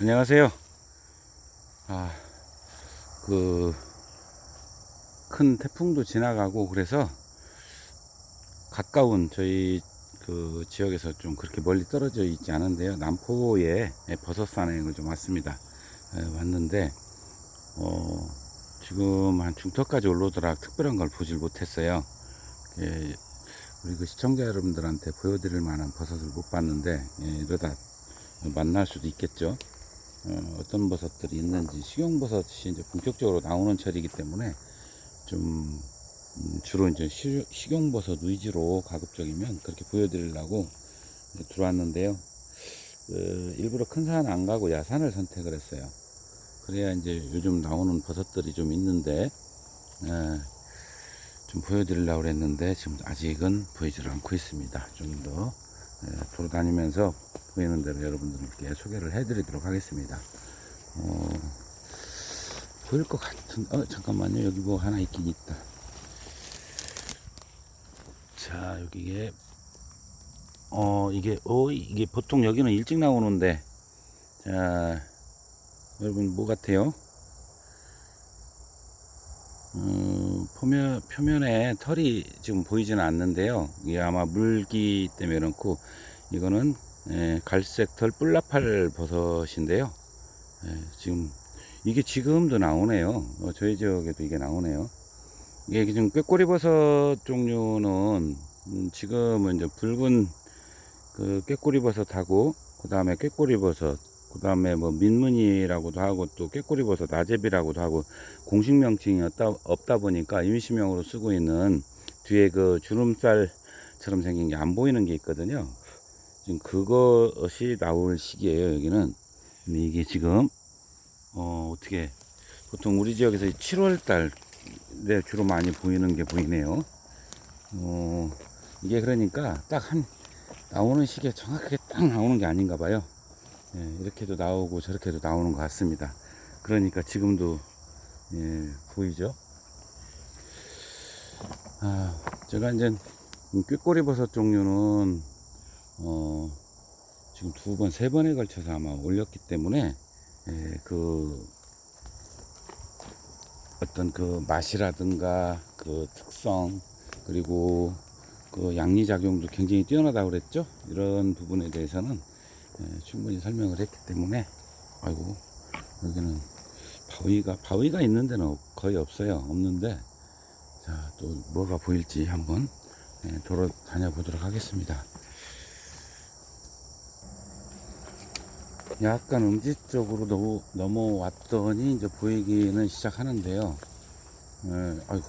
안녕하세요. 아, 그, 큰 태풍도 지나가고 그래서 가까운 저희 그 지역에서 좀 그렇게 멀리 떨어져 있지 않은데요. 남포에 버섯 산행을 좀 왔습니다. 에, 왔는데, 어, 지금 한 중턱까지 올라오더라 특별한 걸 보질 못했어요. 예, 우리 그 시청자 여러분들한테 보여드릴 만한 버섯을 못 봤는데, 예, 이러다 만날 수도 있겠죠. 어, 떤 버섯들이 있는지 식용버섯이 이제 본격적으로 나오는 철이기 때문에 좀 음, 주로 이제 시, 식용버섯 위주로 가급적이면 그렇게 보여드리려고 들어왔는데요. 어, 일부러 큰 산 안 가고 야산을 선택을 했어요. 그래야 이제 요즘 나오는 버섯들이 좀 있는데 에, 좀 보여드리려고 그랬는데 지금 아직은 보이질 않고 있습니다. 좀 더 돌아다니면서 보이는 대로 여러분들께 소개를 해드리도록 하겠습니다. 어, 보일 것 같은, 어, 잠깐만요. 여기 뭐 하나 있긴 있다. 자, 여기에, 어, 이게, 어, 이게 보통 여기는 일찍 나오는데, 자, 여러분 뭐 같아요? 음, 표면, 표면에 털이 지금 보이지는 않는데요. 이게 아마 물기 때문에 그렇고, 이거는 예, 갈색 털 뿔나팔 버섯인데요. 예, 지금 이게 지금도 나오네요. 어, 저희 지역에도 이게 나오네요. 이게 지금 꾀꼬리 버섯 종류는 음, 지금은 이제 붉은 그 꾀꼬리 버섯하고 그 다음에 꾀꼬리 버섯 그 다음에 뭐 민문이라고도 하고 또 꾀꼬리 버섯 아제비라고도 하고 공식 명칭이 없다, 없다 보니까 임시명으로 쓰고 있는 뒤에 그 주름살처럼 생긴 게 안 보이는 게 있거든요. 지금 그것이 나올 시기예요 여기는. 근데 이게 지금 어 어떻게 보통 우리 지역에서 7월 달에 주로 많이 보이는 게 보이네요. 어 이게 그러니까 딱 한 나오는 시기에 정확하게 딱 나오는 게 아닌가 봐요 예, 이렇게도 나오고 저렇게도 나오는 것 같습니다 그러니까 지금도 예, 보이죠 아 제가 이제 꾀꼬리 버섯 종류는 어, 지금 두 번, 세 번에 걸쳐서 아마 올렸기 때문에, 예, 그, 어떤 그 맛이라든가 그 특성, 그리고 그 양리작용도 굉장히 뛰어나다고 그랬죠? 이런 부분에 대해서는 예, 충분히 설명을 했기 때문에, 아이고, 여기는 바위가, 바위가 있는 데는 없- 거의 없어요. 없는데, 자, 또 뭐가 보일지 한번 예, 돌아다녀 보도록 하겠습니다. 약간 음지 쪽으로 넘어, 넘어왔더니 이제 보이기는 시작하는데요. 예, 아이고,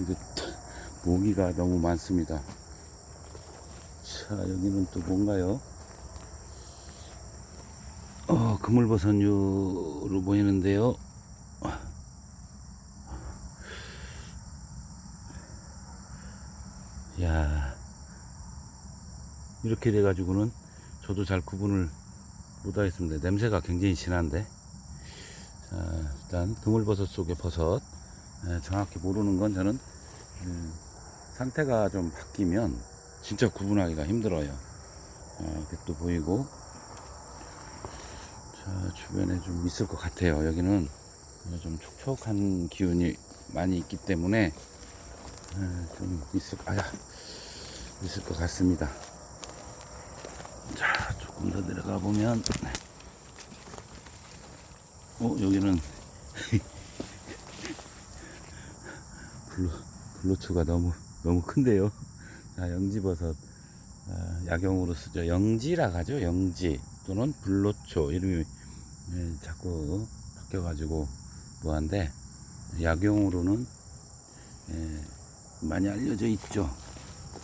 이거 모기가 너무 많습니다. 자, 여기는 또 뭔가요? 어, 그물버섯류로 보이는데요. 야 이렇게 돼가지고는 저도 잘 구분을 못하겠습니다. 냄새가 굉장히 진한데. 자, 일단 그물버섯 속의 버섯. 에, 정확히 모르는 건 저는 음, 상태가 좀 바뀌면 진짜 구분하기가 힘들어요. 어, 이렇게 또 보이고. 자, 주변에 좀 있을 것 같아요. 여기는 좀 촉촉한 기운이 많이 있기 때문에 에, 좀 있을, 아야, 있을 것 같습니다. 자, 조금 더 내려가 보면, 어, 여기는 블루, 블루초가 너무, 너무 큰데요. 자, 영지버섯, 어, 약용으로 쓰죠. 영지라 하죠. 영지 또는 블루초 이름이 예, 자꾸 바뀌어가지고 뭐한데 약용으로는 예, 많이 알려져 있죠.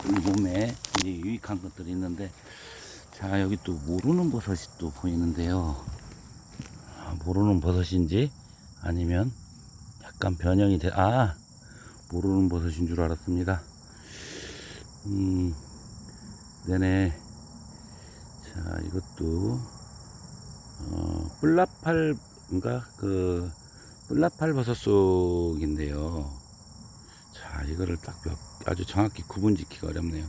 우리 몸에 유익한 것들이 있는데 자 여기 또 모르는 버섯이 또 보이는데요 아, 모르는 버섯인지 아니면 약간 변형이 돼, 아, 모르는 버섯인 줄 알았습니다. 음, 네네. 자, 이것도, 어, 뿔나팔인가? 그, 뿔나팔 버섯 속인데요. 자, 이거를 딱 몇, 아주 정확히 구분 짓기가 어렵네요.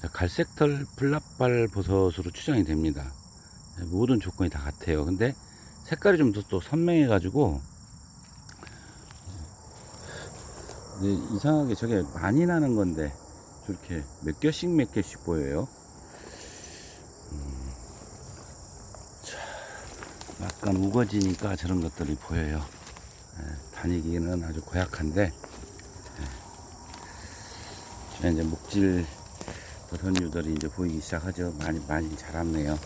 자, 갈색털 플랍발 버섯으로 추정이 됩니다. 네, 모든 조건이 다 같아요. 근데 색깔이 좀더또 선명해가지고 근데 이상하게 저게 많이 나는 건데 저렇게 몇 개씩 몇 개씩 보여요. 음, 자, 약간 우거지니까 저런 것들이 보여요. 예, 다니기는 아주 고약한데 예, 이제 목질 버섯류들이 이제 보이기 시작하죠. 많이 많이 자랐네요.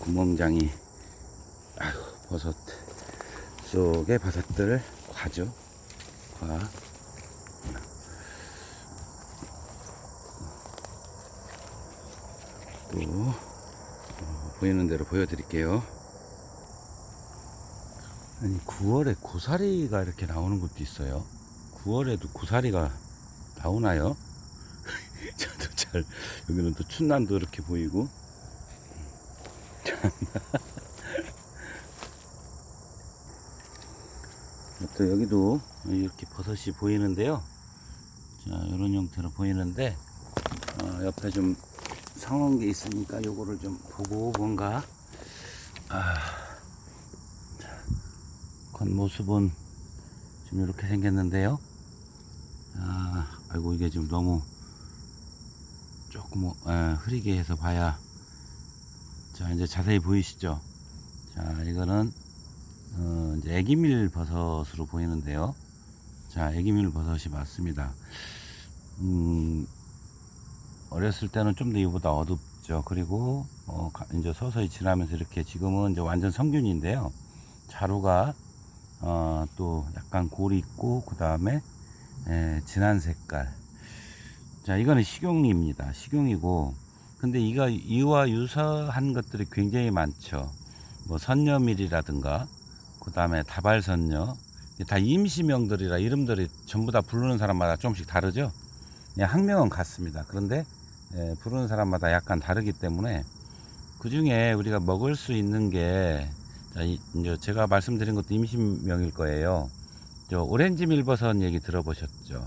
구멍장이 아유, 버섯 속에 버섯들 과죠. 과. 또 어, 보이는 대로 보여드릴게요. 아니 9월에 고사리가 이렇게 나오는 것도 있어요. 9월에도 고사리가 나오나요? 저도 잘 여기는 또 춘남도 이렇게 보이고 또 여기도 이렇게 버섯이 보이는데요. 자, 이런 형태로 보이는데 어, 옆에 좀 상한 게 있으니까 요거를 좀 보고 뭔가 아, 자, 겉모습은 지금 이렇게 생겼는데요. 아, 아이고 이게 지금 너무 조금 어, 흐리게 해서 봐야 자 이제 자세히 보이시죠? 자 이거는 어, 이제 애기밀 버섯으로 보이는데요. 자 애기밀 버섯이 맞습니다. 음, 어렸을 때는 좀 더 이보다 어둡죠. 그리고 어, 가- 이제 서서히 지나면서 이렇게 지금은 이제 완전 성균인데요. 자루가 어, 또 약간 골이 있고 그 다음에 진한 색깔. 자 이거는 식용입니다. 식용이고 근데 이가 이와 유사한 것들이 굉장히 많죠. 뭐 선녀밀이라든가 그 다음에 다발선녀 다 임시명들이라 이름들이 전부 다 부르는 사람마다 조금씩 다르죠. 그냥 학명은 같습니다. 그런데 예, 부르는 사람마다 약간 다르기 때문에 그 중에 우리가 먹을 수 있는 게 이제 제가 말씀드린 것도 임시명일 거예요. 저 오렌지 밀버섯 얘기 들어보셨죠?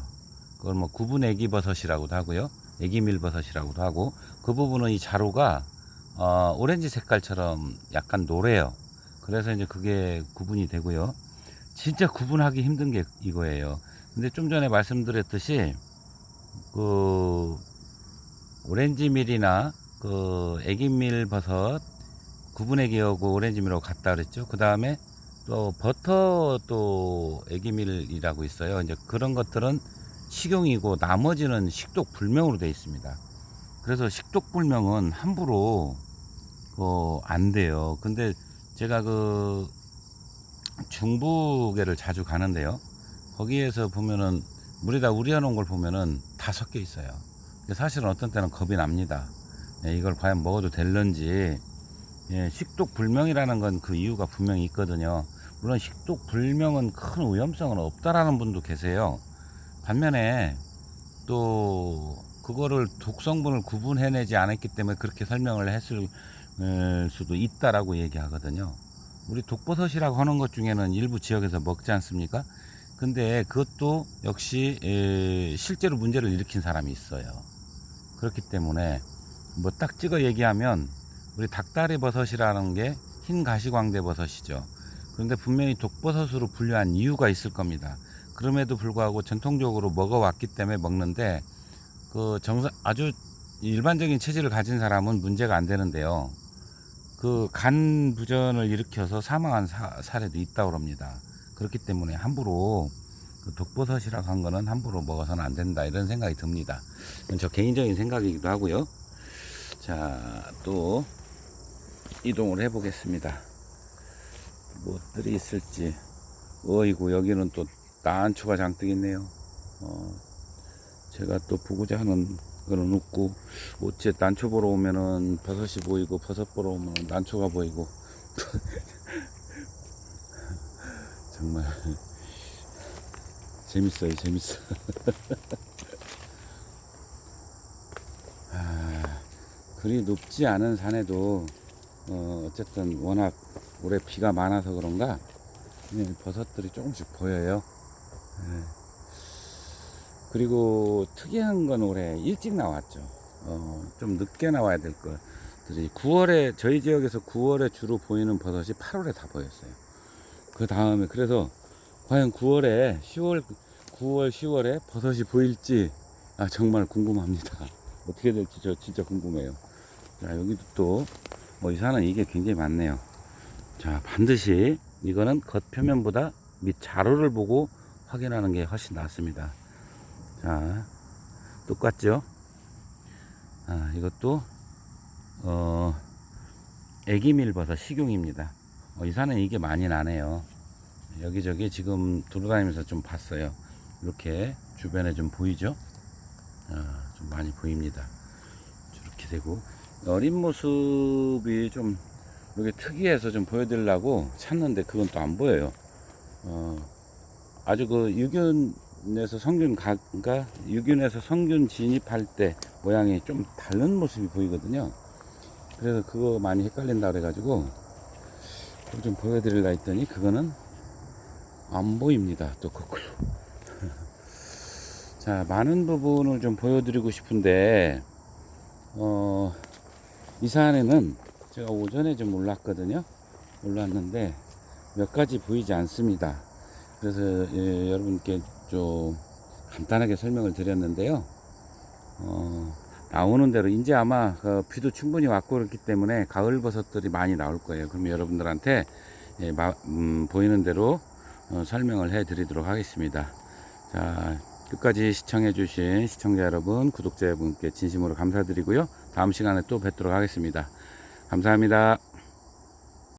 그걸 뭐 구분 애기 버섯이라고도 하고요. 애기 밀버섯이라고도 하고 그 부분은 이 자루가 어, 오렌지 색깔처럼 약간 노래요. 그래서 이제 그게 구분이 되고요. 진짜 구분하기 힘든 게 이거예요. 근데 좀 전에 말씀드렸듯이 그 오렌지 밀이나 그 애기 밀 버섯 구분의 기하고 오렌지 밀하고 같다 그랬죠. 그 다음에 또 버터 또 애기 밀이라고 있어요. 이제 그런 것들은 식용이고 나머지는 식독 불명으로 되어 있습니다. 그래서 식독 불명은 함부로 어, 안 돼요. 근데 제가 그 중부계를 자주 가는데요. 거기에서 보면은 물에다 우려놓은 걸 보면은 다 섞여 있어요. 사실은 어떤 때는 겁이 납니다. 예, 이걸 과연 먹어도 될런지 예, 식독 불명이라는 건 그 이유가 분명히 있거든요. 물론 식독 불명은 큰 위험성은 없다라는 분도 계세요. 반면에 또 그거를 독성분을 구분해내지 않았기 때문에 그렇게 설명을 했을 을 수도 있다라고 얘기하거든요. 우리 독버섯이라고 하는 것 중에는 일부 지역에서 먹지 않습니까? 근데 그것도 역시 에, 실제로 문제를 일으킨 사람이 있어요. 그렇기 때문에 뭐 딱 찍어 얘기하면 우리 닭다리 버섯이라는 게 흰 가시광대 버섯이죠. 그런데 분명히 독버섯으로 분류한 이유가 있을 겁니다. 그럼에도 불구하고 전통적으로 먹어왔기 때문에 먹는데 그 정상 아주 일반적인 체질을 가진 사람은 문제가 안 되는데요. 그 간 부전을 일으켜서 사망한 사, 사례도 있다고 합니다. 그렇기 때문에 함부로 그 독버섯이라고 한 거는 함부로 먹어서는 안 된다 이런 생각이 듭니다. 저 개인적인 생각이기도 하고요. 자, 또 이동을 해 보겠습니다. 무엇들이 있을지. 어이구 여기는 또 난초가 장뜩 있네요. 어, 제가 또 보고자 하는 거는 없고 어째 난초 보러 오면은 버섯이 보이고 버섯 보러 오면 난초가 보이고 정말 재밌어요 재밌어 아, 그리 높지 않은 산에도 어, 어쨌든 워낙 올해 비가 많아서 그런가 예, 버섯들이 조금씩 보여요 예. 그리고 특이한 건 올해 일찍 나왔죠. 어, 좀 늦게 나와야 될 걸. 버섯들이 9월에 저희 지역에서 9월에 주로 보이는 버섯이 8월에 다 보였어요. 그 다음에 그래서 과연 9월에 10월 9월 10월에 버섯이 보일지 아 정말 궁금합니다. 어떻게 될지 저 진짜 궁금해요. 자 여기도 또 뭐 이사는 이게 굉장히 많네요. 자 반드시 이거는 겉 표면보다 밑 자루를 보고 확인하는 게 훨씬 낫습니다. 자 똑같죠? 아 이것도 어 애기밀버섯 식용입니다. 어, 이 산에 이게 많이 나네요. 여기저기 지금 돌아다니면서 좀 봤어요. 이렇게 주변에 좀 보이죠? 아, 좀 많이 보입니다. 이렇게 되고 어린 모습이 좀 이렇게 특이해서 좀 보여드리려고 찾는데 그건 또 안 보여요. 어, 아주 그 유균에서 성균 가가 유균에서 성균 진입할 때 모양이 좀 다른 모습이 보이거든요. 그래서 그거 많이 헷갈린다 그래가지고 좀 보여드리려 했더니 그거는 안 보입니다. 또 거꾸로. 자, 많은 부분을 좀 보여드리고 싶은데, 어, 이 사안에는 제가 오전에 좀 올랐거든요. 올랐는데 몇 가지 보이지 않습니다. 그래서 예, 여러분께 좀 간단하게 설명을 드렸는데요. 어, 나오는 대로 이제 아마 그 비도 충분히 왔고 그렇기 때문에 가을 버섯들이 많이 나올 거예요. 그러면 여러분들한테 예, 마- 음, 보이는 대로 어, 설명을 해 드리도록 하겠습니다. 자, 끝까지 시청해 주신 시청자 여러분, 구독자 여러분께 진심으로 감사드리고요. 다음 시간에 또 뵙도록 하겠습니다. 감사합니다.